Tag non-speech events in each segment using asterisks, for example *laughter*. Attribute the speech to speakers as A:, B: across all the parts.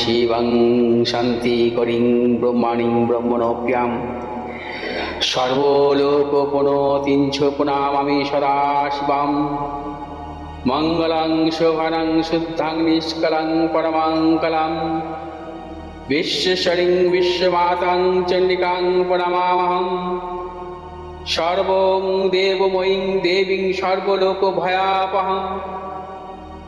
A: শিবং শান্তিকরিং ব্রহ্মাণিং ব্রহ্মণপ্যাম সর্বলোকপণতিঞ্চ পুনামামি সদা শিবাম মঙ্গলং, শোভনং, শুদ্ধাং, নিষ্কলং পরমাঙ্কলম বিশ্বশরিং, বিশ্বমাতাং, চণ্ডিকাং প্রণমামহম সর্বং, দেবময়ীং, দেবীং, সর্বলোকভয়াপহম।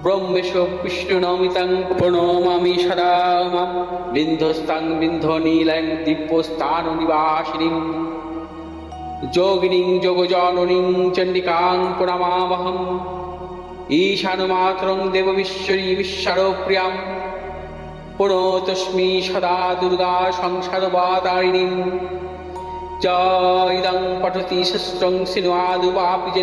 A: ব্রহ্মেশ বিষ্ণুনমিতাং প্রণমামি সদা মাম বিন্ধস্তাং বিন্ধ নীলাং দিব্যস্থান নিবাসিনীং যোগিনীং যোগজননীং চণ্ডিকাং প্রণমামহম। ঈশানমাত্রং দেববিশ্বরী বিশ্বরপ্রিয়াম। পুনতস্মি সদা দুর্গা সংসারবাদারিণীং জয়দং পঠতি শস্ত্রং যে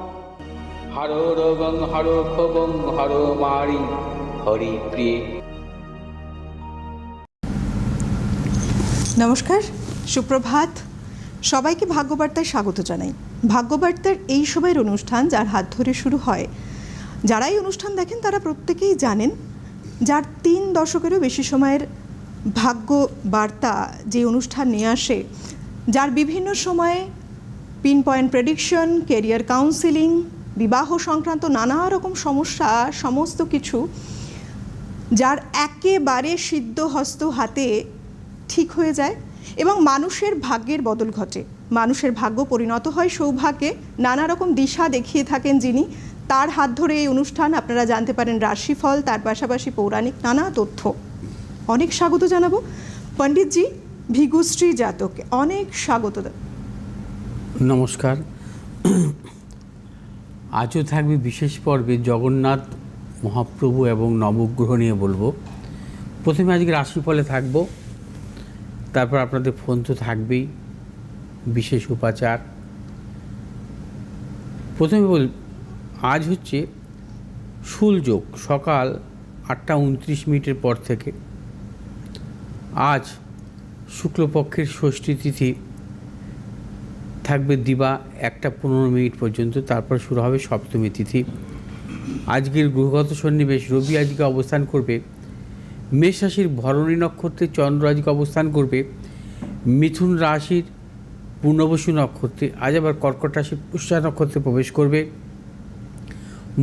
A: হর রোগং হর ক্ষোভং হর মারি, হরি প্রিয়ে।
B: নমস্কার, সুপ্রভাত। সবাইকে ভাগ্যবার্তায় স্বাগত জানাই। ভাগ্যবার্তার এই সময়ের অনুষ্ঠান যার হাত ধরে শুরু হয়, যারাই অনুষ্ঠান দেখেন তারা প্রত্যেকেই জানেন, যার তিন দশকেরও বেশি সময়ের ভাগ্য বার্তা যে অনুষ্ঠান নিয়ে আসে, যার বিভিন্ন সময়ে pin point prediction, career counselling বিবাহ সংক্রান্ত নানা রকম সমস্যা, সমস্ত কিছু যার একেবারে সিদ্ধ হস্ত হাতে ঠিক হয়ে যায় এবং মানুষের ভাগ্যের বদল ঘটে। মানুষের ভাগ্য পরিণত হয় সৌভাগ্যে। নানা রকম দিশা দেখিয়ে থাকেন যিনি। তার হাত ধরে এই অনুষ্ঠান আপনারা জানতে পারেন রাশিফল, তার পাশাপাশি পৌরাণিক নানা তথ্য। অনেক স্বাগত জানাব। পণ্ডিতজি, ভিগুশ্রী জাতককে অনেক স্বাগত
A: নমস্কার। আজও থাকবে বিশেষ পর্বে জগন্নাথ, মহাপ্রভু এবং নবগ্রহ নিয়ে বলব। প্রথমে আজকে রাশিফলে থাকব। তারপর আপনাদের ফোন তো থাকবেই, বিশেষ উপাচার। প্রথমে বল, আজ হচ্ছে শুলযোগ সকাল আটটা উনত্রিশ মিনিটের পর থেকে। আজ শুক্লপক্ষের ষষ্ঠী তিথি থাকবে দিবা একটা পনেরো মিনিট পর্যন্ত, তারপর শুরু হবে সপ্তমী তিথি। আজকের গ্রহগত সন্নিবেশ, রবি আজকে অবস্থান করবে। মেষ রাশির ভরণী নক্ষত্রে চন্দ্র আজকে অবস্থান করবে। মিথুন রাশির পূর্ণবসু নক্ষত্রে, আজ আবার কর্কট রাশির পুষ্যা নক্ষত্রে প্রবেশ করবে।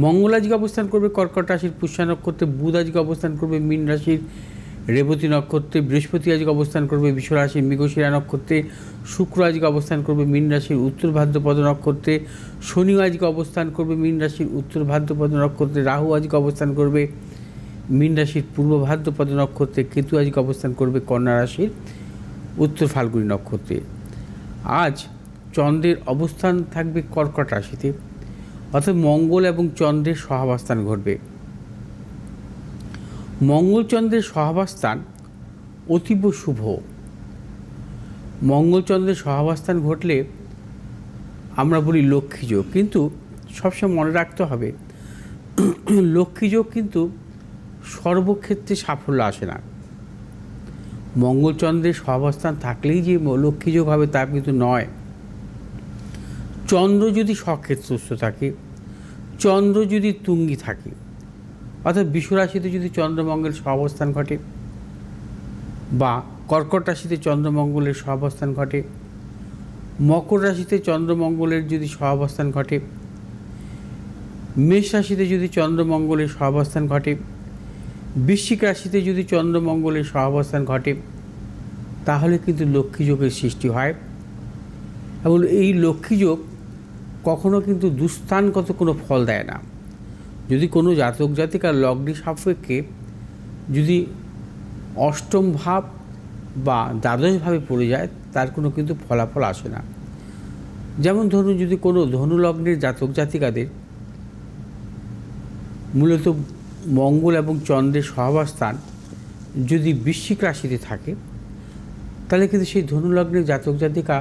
A: মঙ্গল আজকে অবস্থান করবে কর্কট রাশির পুষ্যা নক্ষত্রে, বুধ আজকে অবস্থান করবে মীন রাশির রেবতী নক্ষত্রে বৃহস্পতি আজকে অবস্থান করবে বিশ্ব রাশির মৃগশিরা নক্ষত্রে শুক্র আজকে অবস্থান করবে মীন রাশির উত্তর ভাদ্রপদ নক্ষত্রে শনি আজকে অবস্থান করবে মীন রাশির উত্তর ভাদ্রপদ নক্ষত্রে রাহু আজকে অবস্থান করবে মীন রাশির, পূর্ব ভাদ্রপদ নক্ষত্রে কেতু আজকে অবস্থান করবে কন্যা রাশির, উত্তর ফাল্গুনী নক্ষত্রে। আজ চন্দ্রের অবস্থান থাকবে কর্কট রাশিতে, অর্থাৎ মঙ্গল এবং চন্দ্রের সহাবস্থান ঘটবে। মঙ্গলচন্দ্রের সহাবস্থান অতীব শুভ। মঙ্গলচন্দ্রের সহাবস্থান ঘটলে আমরা বলি লক্ষ্মীযোগ কিন্তু
C: সবসময় মনে রাখতে হবে লক্ষ্মীযোগ কিন্তু সর্বক্ষেত্রে সাফল্য আসে না। মঙ্গলচন্দ্রের সহাবস্থান থাকলেই যে লক্ষ্মীযোগ হবে তা কিন্তু নয়। চন্দ্র যদি সক্ষেত্রস্থ থাকে, চন্দ্র যদি তুঙ্গি থাকে অর্থাৎ বিশ্বরাশিতে যদি চন্দ্রমঙ্গলের সহাবস্থান ঘটে বা কর্কট রাশিতে চন্দ্রমঙ্গলের সহাবস্থান ঘটে, মকর রাশিতে চন্দ্রমঙ্গলের যদি সহাবস্থান ঘটে, মেষ রাশিতে যদি চন্দ্রমঙ্গলের সহাবস্থান ঘটে, বৃশ্চিক রাশিতে যদি চন্দ্রমঙ্গলের সহাবস্থান ঘটে, তাহলে কিন্তু লক্ষ্মীযোগের সৃষ্টি হয়। এবং এই লক্ষ্মীযোগ কখনো কিন্তু দুস্থানগত কোনো ফল দেয় না। যদি কোনো জাতক জাতিকার লগ্নি সাপেক্ষে যদি অষ্টম ভাব বা দ্বাদশভাবে পড়ে যায়, তার কোনো কিন্তু ফলাফল আসে না। যেমন ধরুন যদি কোনো ধনুলগ্নের জাতক জাতিকাদের মূলত মঙ্গল এবং চন্দ্রের সহাবস্থান যদি বৃশ্চিক রাশিতে থাকে, তাহলে কিন্তু সেই ধনুলগ্নের জাতক জাতিকা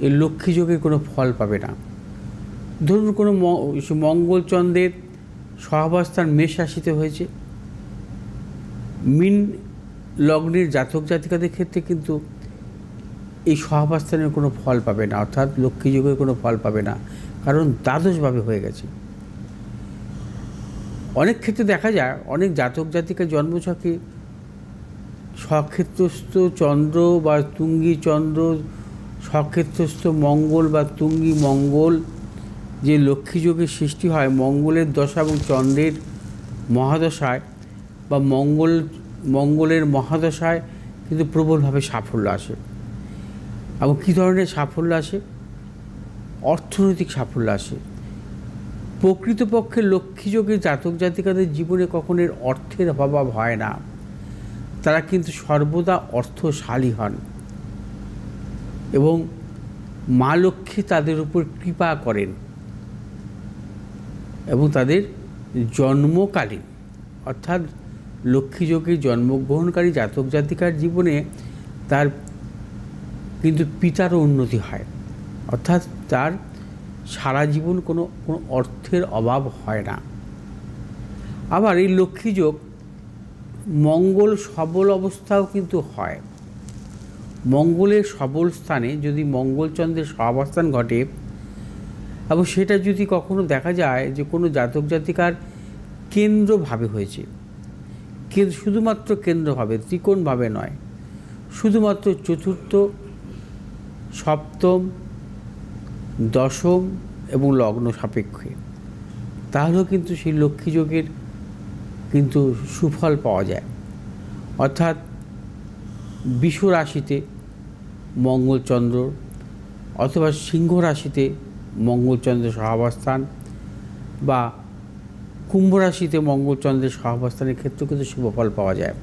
C: এই লক্ষ্মী যোগের কোনো ফল পাবে না। ধরুন কোনো মঙ্গল চন্দ্রের সহাবস্থান মেষ রাশিতে হয়েছে। মিন লগ্নের জাতক জাতিকাদের ক্ষেত্রে কিন্তু এই সহাবস্থানের কোনো ফল পাবে না, অর্থাৎ লক্ষ্মী যোগের কোনো ফল পাবে না, কারণ দ্বাদশভাবে হয়ে গেছে। অনেক ক্ষেত্রে দেখা যায়, অনেক জাতক জাতিকা জন্মছকে সক্ষেত্রস্থ চন্দ্র বা তুঙ্গি চন্দ্র, সক্ষেত্রস্থ মঙ্গল বা তুঙ্গি মঙ্গল যে লক্ষ্মী যোগের সৃষ্টি হয় মঙ্গলের দশা এবং চন্দ্রের মহাদশায় বা মঙ্গল, মঙ্গলের মহাদশায় কিন্তু প্রবলভাবে সাফল্য আসে। এবং কী ধরনের সাফল্য আসে? অর্থনৈতিক সাফল্য আসে। প্রকৃতপক্ষে লক্ষ্মীযোগের জাতক জাতিকাদের জীবনে কখনো এর অর্থের অভাব হয় না। তারা কিন্তু সর্বদা অর্থশালী হন। এবং মা লক্ষ্মী তাদের উপর কৃপা করেন। এবং তাদের জন্মকালীন, অর্থাৎ লক্ষ্মীযোগে জন্মগ্রহণকারী জাতক জাতিকার জীবনে তার কিন্তু পিতারও উন্নতি হয়। অর্থাৎ তার সারা জীবন কোনো কোনো অর্থের অভাব হয় না। আবার এই লক্ষ্মীযোগ মঙ্গল সবল অবস্থাও কিন্তু হয়। মঙ্গলের সবল স্থানে যদি মঙ্গলচন্দ্রের সহাবস্থান ঘটে এবং সেটা যদি কখনো দেখা যায় যে কোনো জাতক জাতিকার কেন্দ্রভাবে হয়েছে শুধুমাত্র কেন্দ্রভাবে, ত্রিকোণভাবে নয়, শুধুমাত্র চতুর্থ, সপ্তম, দশম এবং লগ্ন সাপেক্ষে, তাহলেও কিন্তু সেই লক্ষ্মীযোগের কিন্তু সুফল পাওয়া যায়। অর্থাৎ বিষ রাশিতে মঙ্গলচন্দ্র অথবা সিংহ রাশিতে মঙ্গলচন্দ্রের সহাবস্থান বা কুম্ভ রাশিতে মঙ্গলচন্দ্রের সহাবস্থানের ক্ষেত্রেও কিন্তু শুভফল পাওয়া যায়।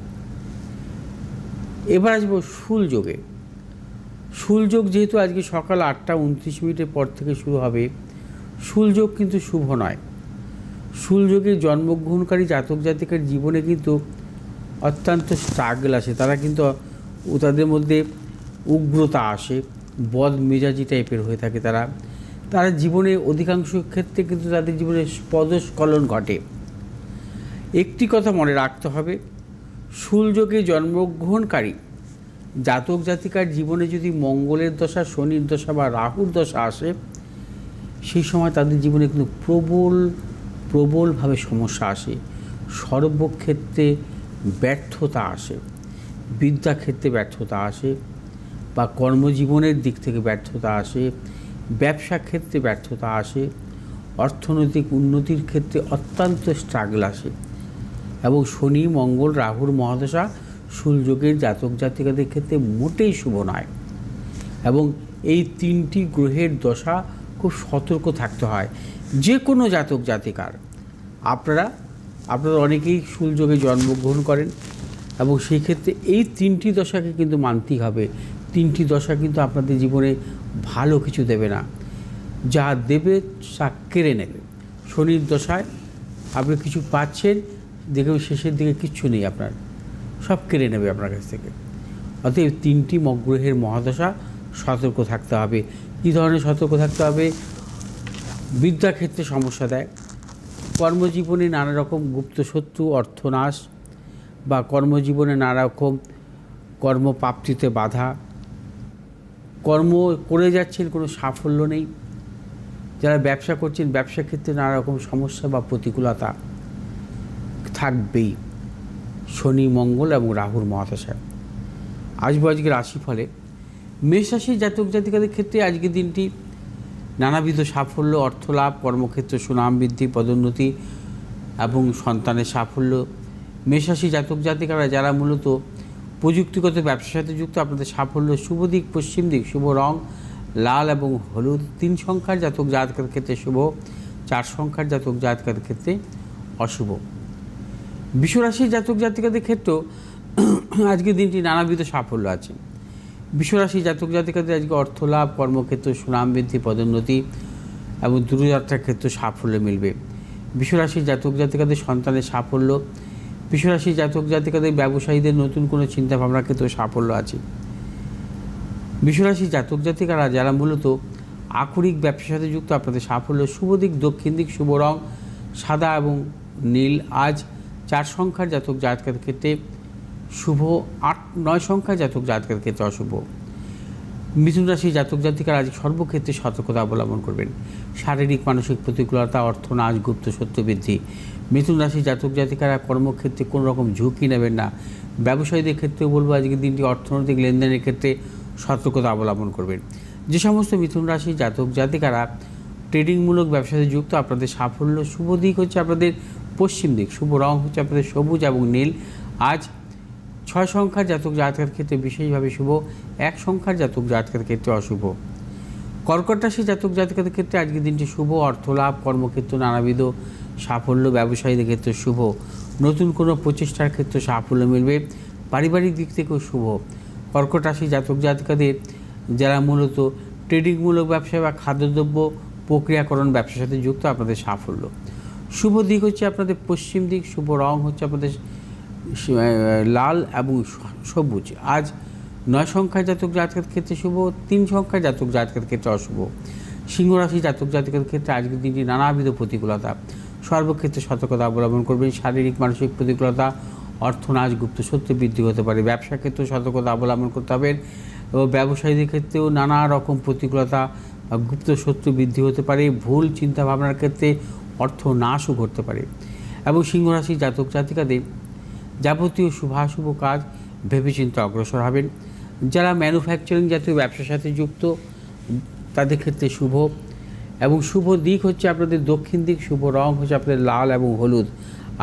C: এবার আসব শুল যোগে। শুলযোগ যেহেতু আজকে সকাল আটটা উনত্রিশ মিনিটের পর থেকে শুরু হবে শুলযোগ কিন্তু শুভ নয়। শুলযোগে জন্মগ্রহণকারী জাতক জাতিকার জীবনে কিন্তু অত্যন্ত স্ট্রাগল আসে। তারা কিন্তু তাদের মধ্যে উগ্রতা আসে বদ মেজাজি টাইপের হয়ে থাকে তারা। তারা জীবনে অধিকাংশ ক্ষেত্রে কিন্তু তাদের জীবনে পদস্খলন ঘটে। একটি কথা মনে রাখতে হবে শুলযোগে জন্মগ্রহণকারী জাতক জাতিকার জীবনে যদি মঙ্গলের দশা, শনির দশা বা রাহুর দশা আসে, সেই সময় তাদের জীবনে কিন্তু প্রবল, প্রবলভাবে সমস্যা আসে। সর্বক্ষেত্রে ব্যর্থতা আসে, বিদ্যাক্ষেত্রে ব্যর্থতা আসে বা কর্মজীবনের দিক থেকে ব্যর্থতা আসে। ব্যবসা ক্ষেত্রে ব্যর্থতা আসে, অর্থনৈতিক উন্নতির ক্ষেত্রে অত্যন্ত স্ট্রাগল আসে এবং শনি, মঙ্গল, রাহুর মহাদশা শুলযোগের জাতক জাতিকাদের ক্ষেত্রে মোটেই শুভ নয় এবং এই তিনটি গ্রহের দশা খুব সতর্ক থাকতে হয় যে কোনো জাতক জাতিকার। আপনারা আপনারা অনেকেই শুলযোগে জন্মগ্রহণ করেন এবং সেই ক্ষেত্রে এই তিনটি দশাকে কিন্তু মানতেই হবে। তিনটি দশা কিন্তু আপনাদের জীবনে ভালো কিছু দেবে না। যা দেবে তা কেড়ে নেবে। শনির দশায় আপনি কিছু পাচ্ছেন, দেখবেন শেষের দিকে কিচ্ছু নেই আপনার। সব কেড়ে নেবে আপনার কাছ থেকে। অতএব তিনটি মগ্রহের মহাদশা সতর্ক থাকতে হবে। কী ধরনের সতর্ক থাকতে হবে? বিদ্যাক্ষেত্রে সমস্যা দেয়। কর্মজীবনে নানা রকম গুপ্ত গুপ্তশত্রু অর্থনাশ বা কর্মজীবনে নানা রকম কর্মপ্রাপ্তিতে বাধা কর্ম করে যাচ্ছেন, কোনো সাফল্য নেই। যারা ব্যবসা করছেন ব্যবসা ক্ষেত্রে নানা রকম সমস্যা বা প্রতিকূলতা থাকবেই। শনি, মঙ্গল এবং রাহুর মহাদশায় আসব আজকে রাশিফলে মেষ রাশির জাতক জাতিকাদের ক্ষেত্রে আজকের দিনটি নানাবিধ সাফল্য, অর্থলাভ, কর্মক্ষেত্রে সুনাম বৃদ্ধি, পদোন্নতি এবং সন্তানের সাফল্য। মেষরাশি জাতক জাতিকারা, যারা মূলত প্রযুক্তিগত ব্যবসার সাথে যুক্ত, আপনাদের সাফল্য, শুভ দিক, পশ্চিম দিক, শুভ রং, লাল এবং হলুদ, তিন সংখ্যার জাতক জাতকের ক্ষেত্রে শুভ, চার সংখ্যার জাতক জাতকের ক্ষেত্রে অশুভ। বিশ্বরাশির জাতক জাতিকাদের ক্ষেত্রেও আজকের দিনটি নানাবিধ সাফল্য আছে। বিশ্বরাশি জাতক জাতিকাদের আজকে অর্থ লাভ, কর্মক্ষেত্র, সুনাম বৃদ্ধি, পদোন্নতি এবং দূরযাত্রার ক্ষেত্রে সাফল্য মিলবে। বিশ্বরাশির জাতক জাতিকাদের সন্তানের সাফল্য বিশ্বরাশি জাতক জাতিকাদের ব্যবসায়ীদের নতুন কোনো চিন্তাভাবনার ক্ষেত্রে সাফল্য আছে। বিশ্বরাশি জাতক জাতিকারা যারা মূলত আকরিক ব্যবসার সাথে যুক্ত, আপনাদের সাফল্য শুভ দিক, দক্ষিণ দিক, শুভ রং, সাদা এবং নীল, আজ চার সংখ্যার জাতক জাতকের ক্ষেত্রে শুভ, আট, নয় সংখ্যার জাতক জাতকের ক্ষেত্রে অশুভ। মিথুন রাশি জাতক জাতিকার আজ সর্বক্ষেত্রে সতর্কতা অবলম্বন করবেন। শারীরিক, মানসিক প্রতিকূলতা, অর্থনাশ, গুপ্ত, সত্য বৃদ্ধি মিথুন রাশি জাতক জাতিকারা কর্মক্ষেত্রে কোনো রকম ঝুঁকি নেবেন না। ব্যবসায়ীদের ক্ষেত্রে বলব আজকের দিনটি অর্থনৈতিক লেনদেনের ক্ষেত্রে সতর্কতা অবলম্বন করবেন। যে সমস্ত মিথুন রাশি জাতক জাতিকারা ট্রেডিংমূলক ব্যবসাতে যুক্ত, আপনাদের সাফল্য, শুভ দিক হচ্ছে আপনাদের পশ্চিম দিক। শুভ রং হচ্ছে আপনাদের সবুজ এবং নীল। আজ ছয় সংখ্যার জাতক জাতকের ক্ষেত্রে বিশেষভাবে শুভ, এক সংখ্যার জাতক জাতকের ক্ষেত্রে অশুভ। কর্কট রাশি জাতক জাতকের ক্ষেত্রে আজকের দিনটি শুভ, অর্থলাভ, কর্মক্ষেত্র নানাবিধ সাফল্য ব্যবসায়ীদের ক্ষেত্রে শুভ। নতুন কোনো প্রচেষ্টার ক্ষেত্রে সাফল্য মিলবে। পারিবারিক দিক থেকেও শুভ। কর্কট রাশি জাতক জাতিকাদের যারা মূলত ট্রেডিংমূলক ব্যবসা বা খাদ্যদ্রব্য প্রক্রিয়াকরণ ব্যবসার সাথে যুক্ত, আপনাদের সাফল্য। শুভ দিক হচ্ছে আপনাদের পশ্চিম দিক, শুভ রং হচ্ছে আপনাদের লাল এবং সবুজ। আজ নয় সংখ্যার জাতক জাতকের ক্ষেত্রে শুভ, তিন সংখ্যার জাতক জাতকের ক্ষেত্রে অশুভ। সিংহরাশি জাতক জাতকের ক্ষেত্রে আজকের দিনটি নানাবিধ প্রতিকূলতা। সর্বক্ষেত্রে সতর্কতা অবলম্বন করবেন। শারীরিক, মানসিক প্রতিকূলতা, অর্থনাশ, গুপ্ত সত্য বৃদ্ধি হতে পারে। ব্যবসা ক্ষেত্রেও সতর্কতা অবলম্বন করতে হবে এবং ব্যবসায়ীদের ক্ষেত্রেও নানা রকম প্রতিকূলতা গুপ্ত শত্রু বৃদ্ধি হতে পারে। ভুল চিন্তাভাবনার ক্ষেত্রে অর্থ নাশও ঘটতে পারে। এবং সিংহরাশি জাতক জাতিকাদের যাবতীয় শুভাশুভ কাজ ভেবেচিন্তে অগ্রসর হবেন। যারা ম্যানুফ্যাকচারিং জাতীয় ব্যবসার সাথে যুক্ত, তাদের ক্ষেত্রে শুভ। এবং শুভ দিক হচ্ছে আপনাদের দক্ষিণ দিক, শুভ রং হচ্ছে আপনাদের লাল এবং হলুদ।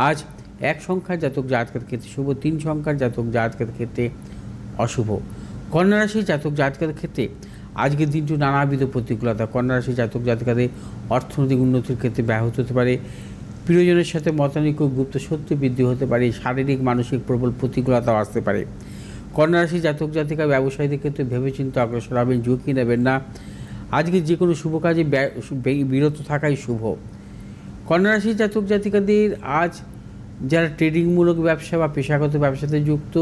C: আজ এক সংখ্যার জাতক জাতকের ক্ষেত্রে শুভ, তিন সংখ্যার জাতক জাতকের ক্ষেত্রে অশুভ। কন্যা রাশির জাতক জাতকের ক্ষেত্রে আজকের দিনটি নানাবিধ প্রতিকূলতা। কন্যা রাশির জাতক জাতিকাদের অর্থনৈতিক উন্নতির ক্ষেত্রে ব্যাহত হতে পারে। প্রিয়জনের সাথে মতানৈক্য গুপ্ত সত্য বৃদ্ধি হতে পারে। শারীরিক, মানসিক প্রবল প্রতিকূলতাও আসতে পারে। কন্যা রাশি জাতক জাতিকা ব্যবসায়ীদের ক্ষেত্রে ভেবেচিন্তে অগ্রসর হবেন, ঝুঁকি নেবেন না। আজকে যে কোনো শুভ কাজে বিরত থাকাই শুভ। কন্যা রাশির জাতক জাতিকাদের আজ যারা ট্রেডিংমূলক ব্যবসা বা পেশাগত ব্যবসাতে যুক্ত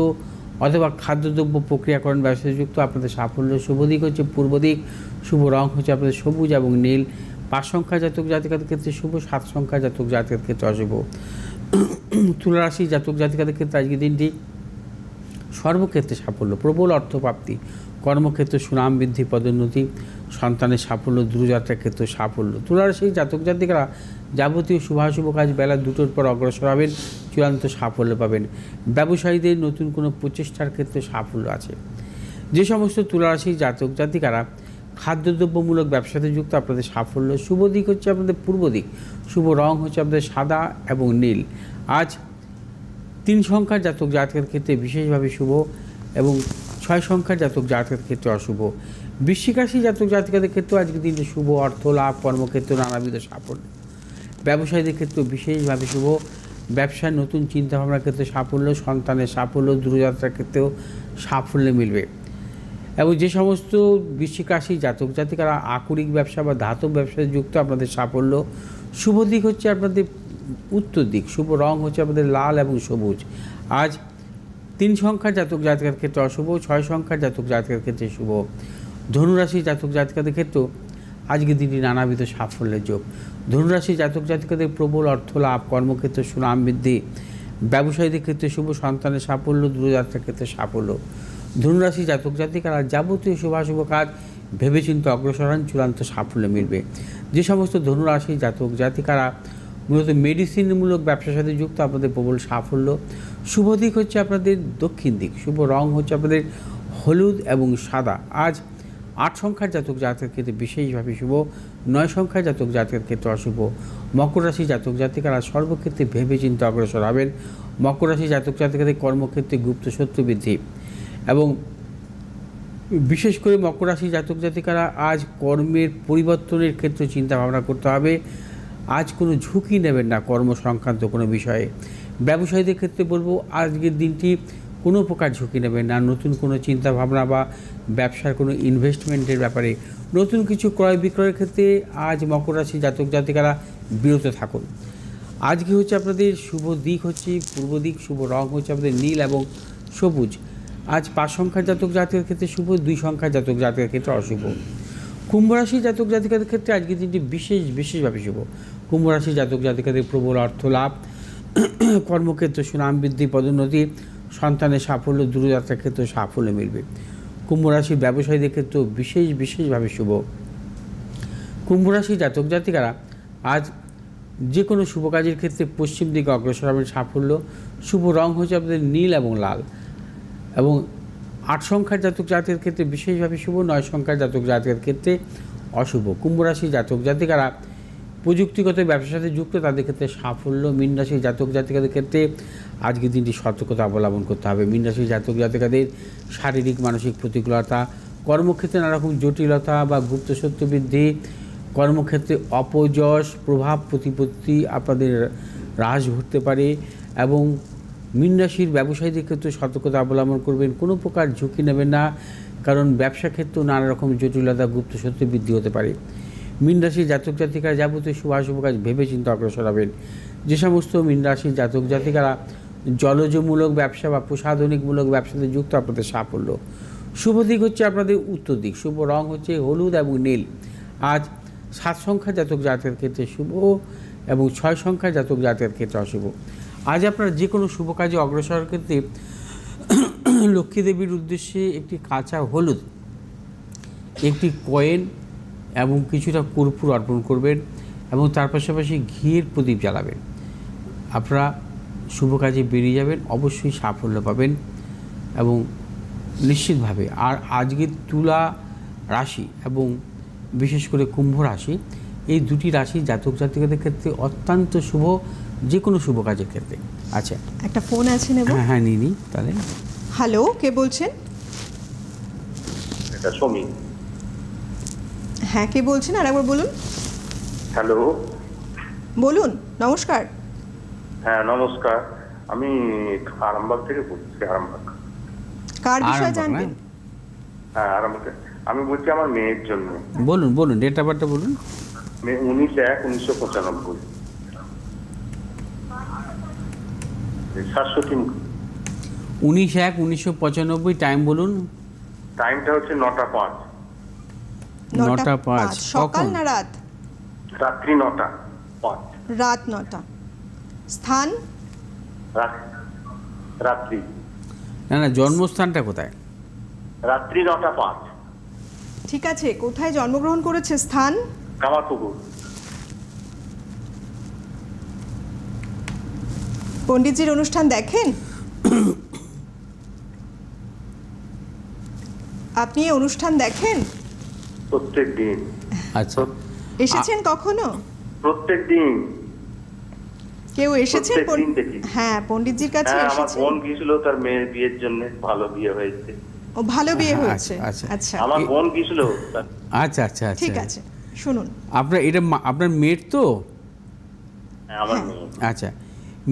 C: অথবা খাদ্যদ্রব্য প্রক্রিয়াকরণ ব্যবসাতে যুক্ত, আপনাদের সাফল্য শুভ দিক হচ্ছে পূর্ব দিক, শুভ রং হচ্ছে আপনাদের সবুজ এবং নীল। পাঁচ সংখ্যা জাতক জাতিকাদের ক্ষেত্রে শুভ, সাত সংখ্যা জাতক জাতকের ক্ষেত্রে অশুভ। তুলা রাশি জাতক জাতিকাদের ক্ষেত্রে আজকের দিনটি সর্বক্ষেত্রে সাফল্য, প্রবল অর্থপ্রাপ্তি। কর্মক্ষেত্রে সুনাম বৃদ্ধি, পদোন্নতি, সন্তানের সাফল্য, দূরযাত্রার ক্ষেত্রে সাফল্য। তুলার সেই জাতক জাতিকারা যাবতীয় শুভাশুভ কাজ বেলা দুটোর পর অগ্রসর হবেন, চূড়ান্ত সাফল্য পাবেন। ব্যবসায়ীদের নতুন কোনো প্রচেষ্টার ক্ষেত্রে সাফল্য আছে। যে সমস্ত তুলারাশির জাতক জাতিকারা খাদ্যদ্রব্যমূলক ব্যবসাতে যুক্ত, আপনাদের সাফল্য শুভ দিক হচ্ছে আপনাদের পূর্ব দিক। শুভ রং হচ্ছে আপনাদের সাদা এবং নীল। আজ তিন সংখ্যার জাতক জাতকের ক্ষেত্রে বিশেষভাবে শুভ এবং ছয় সংখ্যার জাতক জাতকের ক্ষেত্রে অশুভ। বৃশ্চিক রাশি জাতক জাতিকাদের ক্ষেত্রেও আজকের দিনটি শুভ অর্থ, লাভ, কর্মক্ষেত্র নানাবিধ সাফল্য। ব্যবসায়ীদের ক্ষেত্রেও বিশেষভাবে শুভ। ব্যবসায় নতুন চিন্তাভাবনার ক্ষেত্রে সাফল্য, সন্তানের সাফল্য, দূরযাত্রার ক্ষেত্রেও সাফল্য মিলবে। এবং যে সমস্ত বৃশ্চিক রাশি জাতক জাতিকারা আকরিক ব্যবসা বা ধাতব ব্যবসায় যুক্ত, আপনাদের সাফল্য শুভ দিক হচ্ছে আপনাদের উত্তর দিক। শুভ রং হচ্ছে আপনাদের লাল এবং সবুজ। আজ তিন সংখ্যার জাতক জাতকের ক্ষেত্রে অশুভ, ছয় সংখ্যার জাতক জাতকের ক্ষেত্রে শুভ। ধনুরাশি জাতক জাতিকাদের ক্ষেত্রেও আজকের দিনটি নানাবিধ সাফল্যের যোগ। ধনুরাশি জাতক জাতিকাদের প্রবল অর্থ লাভ, কর্মক্ষেত্রে সুনাম বৃদ্ধি, ব্যবসায়ীদের ক্ষেত্রে শুভ, সন্তানের সাফল্য, দূরযাত্রার ক্ষেত্রে সাফল্য। ধনুরাশি জাতক জাতিকারা যাবতীয় শুভাশুভ কাজ ভেবেচিন্তে অগ্রসর হন, চূড়ান্ত সাফল্য মিলবে। যে সমস্ত ধনুরাশি জাতক জাতিকারা মূলত মেডিসিনমূলক ব্যবসার সাথে যুক্ত, আপনাদের প্রবল সাফল্য। শুভ দিক হচ্ছে আপনাদের দক্ষিণ দিক, শুভ রং হচ্ছে আপনাদের হলুদ এবং সাদা। আজ আট সংখ্যার জাতক জাতকের ক্ষেত্রে বিশেষভাবে শুভ, নয় সংখ্যার জাতক জাতকের ক্ষেত্রে অশুভ। মকর রাশি জাতক জাতিকারা সর্বক্ষেত্রে ভেবে চিন্তে অগ্রসর হবেন। মকর রাশি জাতক জাতিকাদের কর্মক্ষেত্রে গুপ্ত সত্য বৃদ্ধি এবং বিশেষ করে মকর রাশি জাতক জাতিকারা আজ কর্মের পরিবর্তনের ক্ষেত্রে চিন্তা ভাবনা করতে হবে। আজ কোনো ঝুঁকি নেবেন না কর্ম সংক্রান্ত কোনো বিষয়ে। ব্যবসায়ীদের ক্ষেত্রে বলব, আজকের দিনটি কোনো প্রকার ঝুঁকি নেবেন না। নতুন কোনো চিন্তা ভাবনা বা ব্যবসার কোনো ইনভেস্টমেন্টের ব্যাপারে নতুন কিছু ক্রয় বিক্রয়ের ক্ষেত্রে আজ মকর রাশি জাতক জাতিকারা বিরত থাকুন। আজকে হচ্ছে আপনাদের শুভ দিক হচ্ছে, পূর্ব দিক, শুভ রং হচ্ছে আপনাদের নীল এবং সবুজ। আজ পাঁচ সংখ্যার জাতক জাতকের ক্ষেত্রে শুভ, দুই সংখ্যার জাতক জাতকের ক্ষেত্রে অশুভ। কুম্ভ রাশি জাতক জাতিকাদের ক্ষেত্রে আজকের দিনটি বিশেষ, বিশেষভাবে শুভ। কুম্ভ রাশি জাতক জাতিকাদের প্রবল অর্থ লাভ কর্মক্ষেত্রে সুনাম বৃদ্ধি, পদোন্নতি, সন্তানের সাফল্য, দূরযাত্রার ক্ষেত্রে সাফল্য মিলবে। কুম্ভ রাশির ব্যবসায়ীদের ক্ষেত্রেও বিশেষ বিশেষভাবে শুভ। কুম্ভ রাশি জাতক জাতিকারা আজ যে কোনো শুভ কাজের ক্ষেত্রে পশ্চিম দিকে অগ্রসর হবেন সাফল্য, শুভ রং হচ্ছে আপনাদের নীল এবং লাল। এবং আট সংখ্যার জাতক জাতকের ক্ষেত্রে বিশেষভাবে শুভ, নয় সংখ্যার জাতক জাতকের ক্ষেত্রে অশুভ। কুম্ভ রাশি জাতক জাতিকারা প্রযুক্তিগত ব্যবসার সাথে যুক্ত, তাদের ক্ষেত্রে সাফল্য, মীন রাশি জাতক জাতিকাদের ক্ষেত্রে আজকের দিনটি সতর্কতা অবলম্বন করতে হবে। মীন রাশি জাতক জাতিকাদের শারীরিক, মানসিক প্রতিকূলতা, কর্মক্ষেত্রে নানারকম জটিলতা বা গুপ্ত সত্য বৃদ্ধি, কর্মক্ষেত্রে অপযশ, প্রভাব, প্রতিপত্তি আপনাদের হ্রাস ঘটতে পারে এবং মীন রাশির ব্যবসায়ীদের ক্ষেত্রে সতর্কতা অবলম্বন করবেন, কোনো প্রকার ঝুঁকি নেবেন না, কারণ ব্যবসা ক্ষেত্রেও নানা রকম জটিলতা, গুপ্ত সত্য বৃদ্ধি হতে পারে। মীন রাশির জাতক জাতিকারা যাবতীয় শুভাশুভ কাজ ভেবে চিন্তা অগ্রসর হবেন। যে সমস্ত মীন রাশির জাতক জাতিকারা জলজমূলক ব্যবসা বা প্রসাধনিকমূলক ব্যবসাতে যুক্ত, আপনাদের সাফল্য। শুভ দিক হচ্ছে আপনাদের উত্তর দিক। শুভ রং হচ্ছে হলুদ এবং নীল। আজ সাত সংখ্যা জাতক জাতের ক্ষেত্রে শুভ এবং ছয় সংখ্যা জাতক জাতের ক্ষেত্রে অশুভ। আজ আপনারা যে কোনো শুভ কাজে অগ্রসরের ক্ষেত্রে লক্ষ্মী দেবীর উদ্দেশ্যে একটি কাঁচা হলুদ, একটি কয়েন এবং কিছুটা কর্পূর অর্পণ করবেন এবং তার পাশাপাশি ঘিয়ের প্রদীপ জ্বালাবেন। আপনারা শুভ কাজে বেরিয়ে যাবেন অবশ্যই সাফল্য পাবেন এবং নিশ্চিতভাবে আর আজকের তুলা রাশি এবং বিশেষ করে কুম্ভ রাশি এই দুটি রাশি জাতক জাতিকাদের ক্ষেত্রে অত্যন্ত শুভ যে কোনো শুভ কাজের ক্ষেত্রে। আচ্ছা।
B: একটা ফোন আছে নেব?
C: হ্যাঁ হ্যাঁ নিই তাহলে।
B: হ্যালো কে বলছেন?
D: এটা সমী
B: হ্যাঁ কে বলছেন? আর একবার বলুন।
D: হ্যালো।
B: বলুন নমস্কার।
D: হ্যাঁ নমস্কার। আমি আরামবাগ থেকে বলছি আরামবাগ।
B: কার বিষয়ে জানবেন?
D: হ্যাঁ আরামবাগ আমি বলছি আমার মেয়ের জন্য।
C: বলুন বলুন ডেট অফ বার্থটা বলুন।
D: মেয়ে উনিশ এক উনিশশো পঁচানব্বই। সাতশো তিন
C: উনিশ এক উনিশশো পঁচানব্বই টাইম বলুন।
D: টাইমটা হচ্ছে নটা পাঁচ।
C: নটা পাঁচ।
B: সকাল না রাত?
D: রাত্রি নটা
B: রাত নটা। স্থান?
D: রাত্রি।
C: না না জন্মস্থানটা কোথায়?
D: রাত্রি নটা পাঁচ।
B: ঠিক আছে কোথায় জন্মগ্রহণ করেছে স্থান?
D: কামারপুকুর।
B: পণ্ডিতজির অনুষ্ঠান দেখেন? *coughs* আপনি অনুষ্ঠান দেখেন?
D: প্রত্যেক দিন
C: আচ্ছা।
B: এসেছেন কখনো?
D: প্রত্যেক দিন
B: কেউ এসেছেন। হ্যাঁ পণ্ডিতজির কাছে
D: হ্যাঁ আমার বোন গিয়েছিল তার মেয়ের বিয়ের জন্য ভালো বিয়ে হয়েছে।
B: ও ভালো বিয়ে
C: হ্যাঁ,
B: হয়েছে?
C: আচ্ছা,
B: আচ্ছা।
D: আমার বোন গিয়েছিল
C: আচ্ছা আচ্ছা আচ্ছা।
B: ঠিক আছে শুনুন।
C: আপনার এটা আপনার মেয়ের তো?
D: হ্যাঁ, আমার
B: হ্যাঁ।
D: মেয়ে
C: আচ্ছা।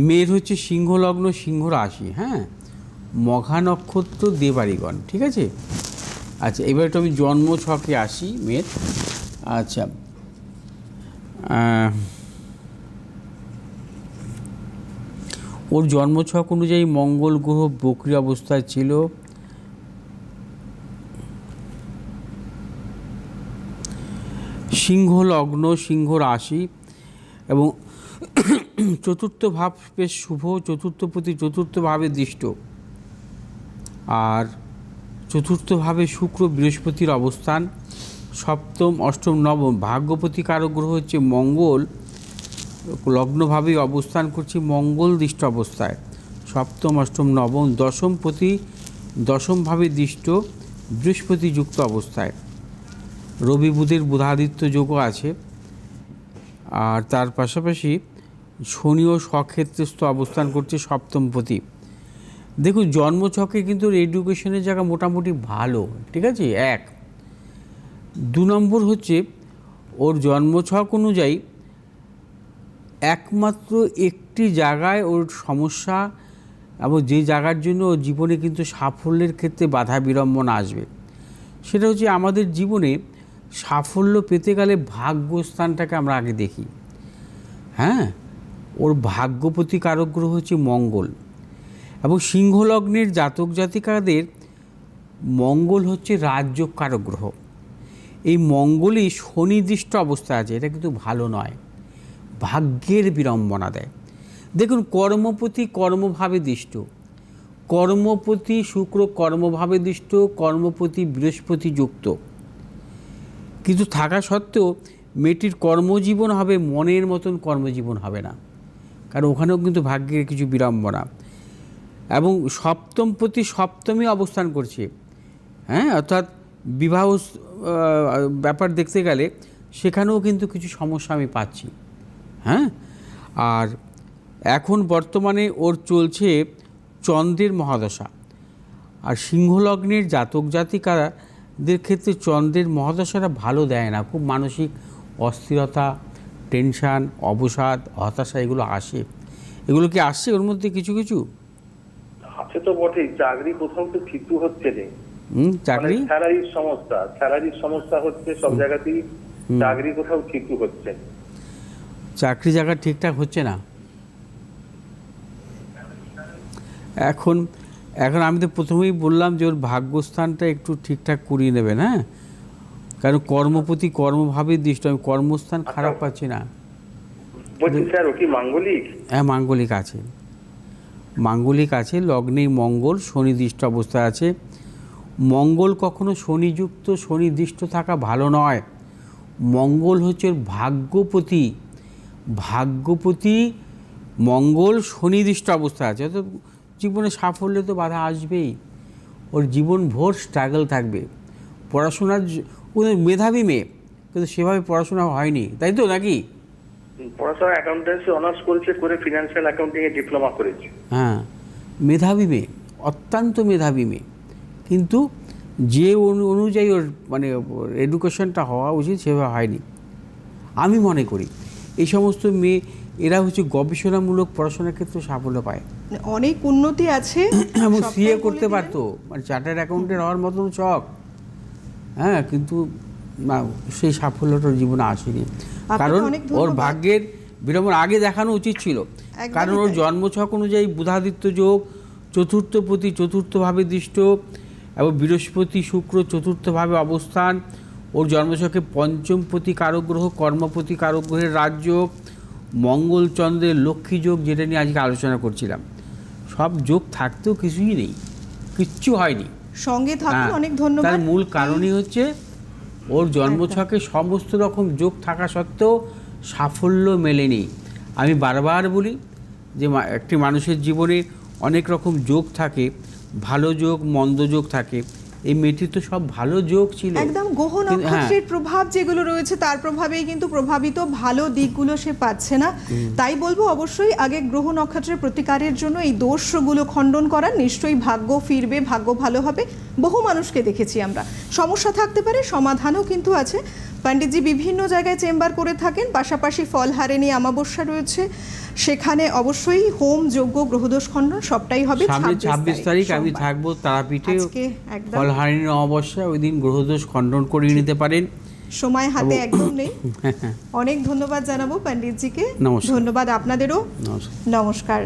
C: মেয়ের হচ্ছে সিংহ লগ্ন সিংহ রাশি হ্যাঁ? মঘা নক্ষত্র দেবাড়িগণ ঠিক আছে? আচ্ছা এবার একটু আমি জন্ম ছকে আসি, মেয়ের। আচ্ছা ওর জন্মছক অনুযায়ী মঙ্গল গ্রহ বক্রি অবস্থায় ছিল। সিংহ লগ্ন, সিংহ রাশি এবং চতুর্থ ভাব বেশ শুভ, চতুর্থ প্রতি চতুর্থভাবে দৃষ্ট। আর চতুর্থভাবে শুক্র বৃহস্পতির অবস্থান। সপ্তম, অষ্টম, নবম ভাগ্যপতি কারক গ্রহ হচ্ছে মঙ্গল। লগ্নভাবেই অবস্থান করছে মঙ্গল দৃষ্ট অবস্থায়। সপ্তম, অষ্টম, নবম, দশম প্রতি, দশমভাবে দৃষ্ট বৃহস্পতি যুক্ত অবস্থায়। রবি বুধের বুধাদিত্য যোগও আছে। আর তার পাশাপাশি শনিও স্বক্ষেত্রস্থ অবস্থান করছে সপ্তম প্রতি। দেখুন জন্মছকে কিন্তু এডুকেশনের জায়গা মোটামুটি ভালো, ঠিক আছে? এক। দু নম্বর হচ্ছে, ওর জন্মছক অনুযায়ী একমাত্র একটি জায়গায় ওর সমস্যা এবং যে জায়গার জন্য ওর জীবনে কিন্তু সাফল্যের ক্ষেত্রে বাধা বিড়ম্বনা আসবে। সেটা হচ্ছে আমাদের জীবনে সাফল্য পেতে গেলে ভাগ্যস্থানটাকে আমরা আগে দেখি। হ্যাঁ? ওর ভাগ্যপতি কারক গ্রহ হচ্ছে মঙ্গল। এবং সিংহলগ্নের জাতক জাতিকাদের মঙ্গল হচ্ছে রাজ্য কারক গ্রহ এই মঙ্গলই শনিদৃষ্ট অবস্থা আছে, এটা কিন্তু ভালো নয়, ভাগ্যের বিড়ম্বনা দেয়। দেখুন, কর্মপতি কর্মভাবে দৃষ্ট, কর্মপতি শুক্র কর্মভাবে দৃষ্ট, কর্মপতি বৃহস্পতি যুক্ত। কিন্তু থাকা সত্ত্বেও মেয়েটির কর্মজীবন হবে, মনের মতন কর্মজীবন হবে না। কারণ ওখানেও কিন্তু ভাগ্যের কিছু বিড়ম্বনা। এবং সপ্তম প্রতি সপ্তমী অবস্থান করছে। হ্যাঁ অর্থাৎ বিবাহ ব্যাপার দেখতে গেলে সেখানেও কিন্তু কিছু সমস্যা আমি পাচ্ছি। হ্যাঁ আর এখন বর্তমানে ওর চলছে চন্দ্রের মহাদশা। আর সিংহলগ্নের জাতক জাতিকাদের ক্ষেত্রে চন্দ্রের মহাদশাটা ভালো দেয় না। খুব মানসিক অস্থিরতা, টেনশান, অবসাদ, হতাশা এগুলো আসে। এগুলো কি আসছে ওর মধ্যে কিছু কিছু?
D: আছে তো বটেই চাকরি কোথাও তো কিছু হচ্ছে না
C: চাকরি?
D: স্যালারির সমস্যা স্যালারির সমস্যা হচ্ছে সব জায়গাতেই চাকরি কোথাও হচ্ছে।
C: চাকরি জায়গা ঠিকঠাক হচ্ছে না? এখন এখন আমি তো প্রথমেই বললাম যে ওর ভাগ্যস্থানটা একটু ঠিকঠাক করিয়ে নেবেন হ্যাঁ? কারণ কর্মপতি কর্মভাবে দৃষ্ট আমি কর্মস্থান খারাপ পাচ্ছি না।
D: স্যার ও কি মাঙ্গলিক?
C: হ্যাঁ মাঙ্গলিক আছে। মাঙ্গলিক আছে, লগ্নেই মঙ্গল শনিদৃষ্ট অবস্থায় আছে। মঙ্গল কখনো শনিযুক্ত, শনিদৃষ্ট থাকা ভালো নয়। মঙ্গল হচ্ছে ভাগ্যপতি। ভাগ্যপতি, মঙ্গল, শনিদৃষ্ট অবস্থা আছে। অর্থাৎ জীবনে সাফল্যে তো বাধা আসবেই। ওর জীবন ভোর স্ট্রাগল থাকবে। পড়াশোনার ওদের মেধাবী মেয়ে কিন্তু সেভাবে পড়াশোনা হয়নি। তাই তো নাকি?
D: পড়াশোনা অ্যাকাউন্টেন্সি অনার্স করেছে করে ফিনান্সিয়াল অ্যাকাউন্টিং এ ডিপ্লোমা করেছে।
C: হ্যাঁ মেধাবী মেয়ে অত্যন্ত মেধাবী মেয়ে। কিন্তু যে অনু- অনুযায়ী ওর মানে এডুকেশনটা হওয়া উচিত সেভাবে হয়নি। আমি মনে করি এই সমস্ত মেয়ে এরা হচ্ছে গবেষণামূলক পড়াশোনার ক্ষেত্রে সাফল্য পায়।
B: অনেক উন্নতি আছে
C: এবং
B: সবটাই
C: সিএ করতে পারতো মানে চার্টার্ড অ্যাকাউন্টেন্ট হওয়ার মতন শখ হ্যাঁ কিন্তু সেই সাফল্যটা জীবনে আসেনি। কারণ ওর ভাগ্যের বিড়ম্বনা আগে দেখানো উচিত ছিল। কারণ ওর জন্মছক অনুযায়ী বুধাদিত্য যোগ চতুর্থ প্রতি চতুর্থভাবে দৃষ্ট এবং বৃহস্পতি শুক্র চতুর্থভাবে অবস্থান। ওর জন্মছকে পঞ্চম প্রতি কারক গ্রহ কর্মপতি কারক গ্রহের রাজ্য। মঙ্গল চন্দ্রের লক্ষ্মী যোগ যেটা নিয়ে আজকে আলোচনা করছিলাম। সব যোগ থাকতেও কিছুই নেই কিচ্ছু হয়নি।
B: সঙ্গে থাকুন
C: হ্যাঁ,
B: অনেক ধন্যবাদ।
C: তার মূল কারণই হচ্ছে ওর জন্মছকে সমস্ত রকম যোগ থাকা সত্ত্বেও সাফল্য মেলেনি। আমি বারবার বলি যে একটি মানুষের জীবনে অনেক রকম যোগ থাকে ভালো যোগ মন্দ যোগ থাকে। এই মেয়েটির তো সব ভালো যোগ ছিল।
B: একদম গ্রহ
C: হ্যাঁ।
B: নক্ষত্রের প্রভাব যেগুলো রয়েছে তার প্রভাবেই কিন্তু প্রভাবিত ভালো দিকগুলো সে পাচ্ছে না। তাই বলব অবশ্যই আগে গ্রহ নক্ষত্রের প্রতিকারের জন্য এই দোষগুলো খণ্ডন করার নিশ্চয়ই ভাগ্য ফিরবে ভাগ্য ভালো হবে। বহু মানুষকে দেখেছি আমরা। সমস্যা থাকতে পারে সমাধানও কিন্তু আছে। পণ্ডিতজি বিভিন্ন জায়গায় চেম্বার করে থাকেন পাশাপাশি ফলহারিণী অমাবস্যা রয়েছে। সেখানে অবশ্যই হোম যোগ্য গ্রহদোষ খণ্ডন সবটাই হবে
C: ছাব্বিশ তারিখ আমি থাকব তারাপীঠে। ফলহারিণী অমাবস্যা ওই দিন গ্রহদোষ খণ্ডন করিয়ে নিতে পারেন।
B: সময় হাতে একদম নেই। *laughs* অনেক ধন্যবাদ জানাব পণ্ডিতজিকে। ধন্যবাদ আপনাদেরও।
C: নমস্কার।
B: নমস্কার।